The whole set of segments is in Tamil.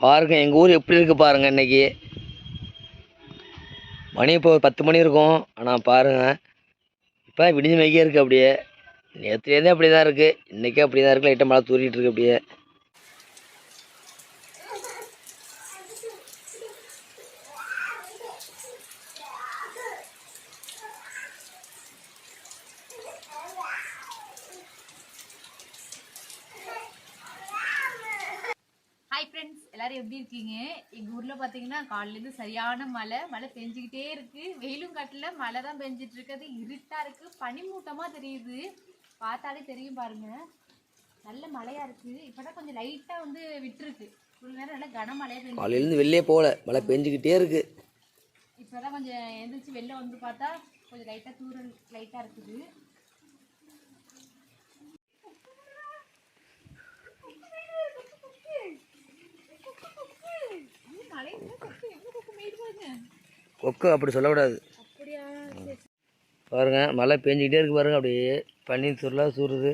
பாருங்க எங்கள் ஊர் எப்படி இருக்குது பாருங்கள் இன்றைக்கி மணி இப்போ ஒரு பத்து மணி இருக்கும். ஆனால் பாருங்கள் இப்போ விடிஞ்சு மைக்கே இருக்குது அப்படியே. நேற்றுலேருந்தே அப்படி தான் இருக்குது இன்றைக்கே அப்படி தான் இருக்குது லைட்டாக மழை தூரிகிட்டு இருக்குது அப்படியே. ஹாய் ஃப்ரெண்ட்ஸ் எல்லாரும் எப்படி இருக்கீங்க? எங்க ஊர்ல பாத்தீங்கன்னா காலையில இருந்து சரியான மழை. மழை பெஞ்சுக்கிட்டே இருக்கு. வெயிலும் காட்டுல மழை தான் பெஞ்சிட்டு இருக்குது. இருட்டா இருக்கு. பனிமூட்டமா தெரியுது. பார்த்தாலே தெரியும் பாருங்க. நல்ல மழையா இருக்கு. இப்பதான் கொஞ்சம் லைட்டா வந்து விட்டுருக்கு. இவ்வளவு நேரம் நல்லா கனமழையா பெஞ்சு காலையிலேருந்து வெளியே போகல. மழை பெஞ்சிக்கிட்டே இருக்குது இப்பதான் கொஞ்சம் எந்திரிச்சு வெளில வந்து பார்த்தா கொஞ்சம் லைட்டா தூரல் லைட்டா இருக்குது மழை எங்க பக்கம் மேய்ட்டு பாருங்க கொக்கு அப்படி சொல்லக்கூடாது. பாருங்கள் பாருங்க மழை பெஞ்சிக்கிட்டே இருக்கு பாருங்கள் அப்படியே பனி சுருளாக சூறுது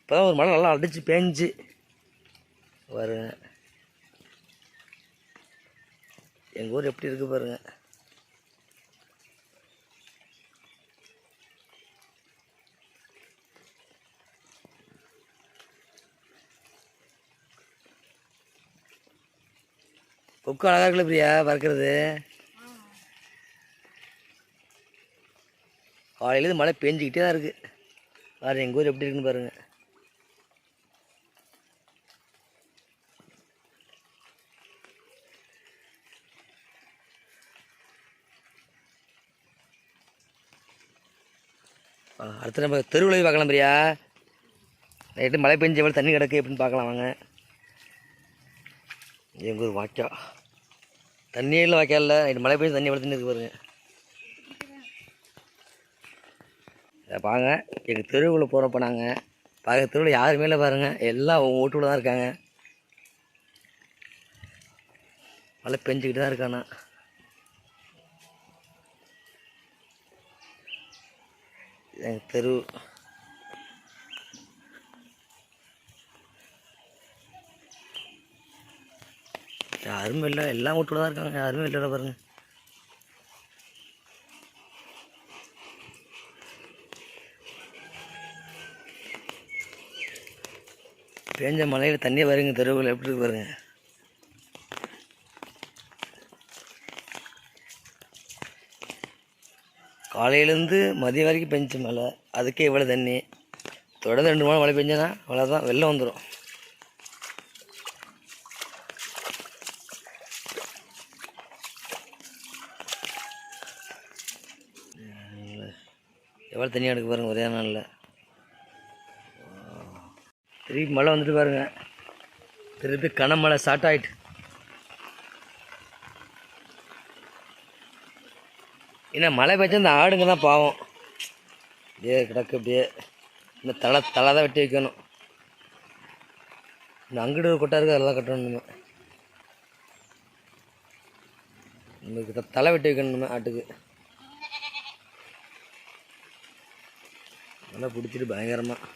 இப்போ தான் ஒரு மழை நல்லா அடித்து பேஞ்சு. பாருங்க. எங்கள் ஊர் எப்படி இருக்குது பாருங்கள் கொக்கு அழகாக இருக்குல்ல பிரியா பறக்கிறது காலையிலேருந்து மழை பெஞ்சிக்கிட்டே தான் இருக்குது பாருங்க எங்கள் ஊர் எப்படி இருக்குன்னு பாருங்க. அடுத்து நம்ம தெருவில் பார்க்கலாம் பிரியா. நைட்டு மழை பெஞ்ச எவ்வளோ தண்ணி கிடக்கு எப்படின்னு பார்க்கலாம் வாங்க. எங்கள் ஊர் வாய்க்கா. தண்ணியே இல்லை வாய்க்கால நைட்டு மழை பெஞ்சு தண்ணி எவ்வளோ தண்ணி இருக்கு பாருங்கள் இதை பாருங்க. எங்கள் தெருவுக்குள்ளே போகிறப்ப நாங்கள் பார்க்க தெருவில் யாருமே இல்லை பாருங்கள் எல்லாம் அவங்க வீட்டுக்குள்ள தான் இருக்காங்க. மழை பெஞ்சிக்கிட்டு தான் இருக்கானா. எங்கள் தெரு. யாருமே இல்லை எல்லாம் வீட்டுக்குள்ள தான் இருக்காங்க. யாருமே இல்லை பாருங்க. பேஞ்ச மழையில் தண்ணியே வருங்க தெருவில். எப்படி இருக்கு பாருங்க. காலையிலேருந்து மதியம் வரைக்கும் பெஞ்ச மழை. அதுக்கே இவ்வளோ தண்ணி. தொடர்ந்து ரெண்டு மணி மழை பெஞ்சனா அவ்வளோதான் வெள்ளம் வந்துடும் எவ்வளோ தண்ணி எடுக்க பாருங்க ஒரே நாளில்? திருப்பி மழை வந்துட்டு பாருங்க. திருப்பி கனமழை ஸ்டார்ட் ஆகிட்டு ஏன்னா மழை பெய்ச்சா இந்த ஆடுங்க தான் பாவம். அப்படியே கிடக்கு அப்படியே இந்த தலை தலை தான் வெட்டி வைக்கணும். இந்த அங்கிட்டு ஒரு கொட்டா இருக்குது அதெல்லாம் கட்டணும் நம்ம தலை வெட்டி வைக்கணும் நம்ம ஆட்டுக்கு. நல்லா பிடிச்சிட்டு பயங்கரமாக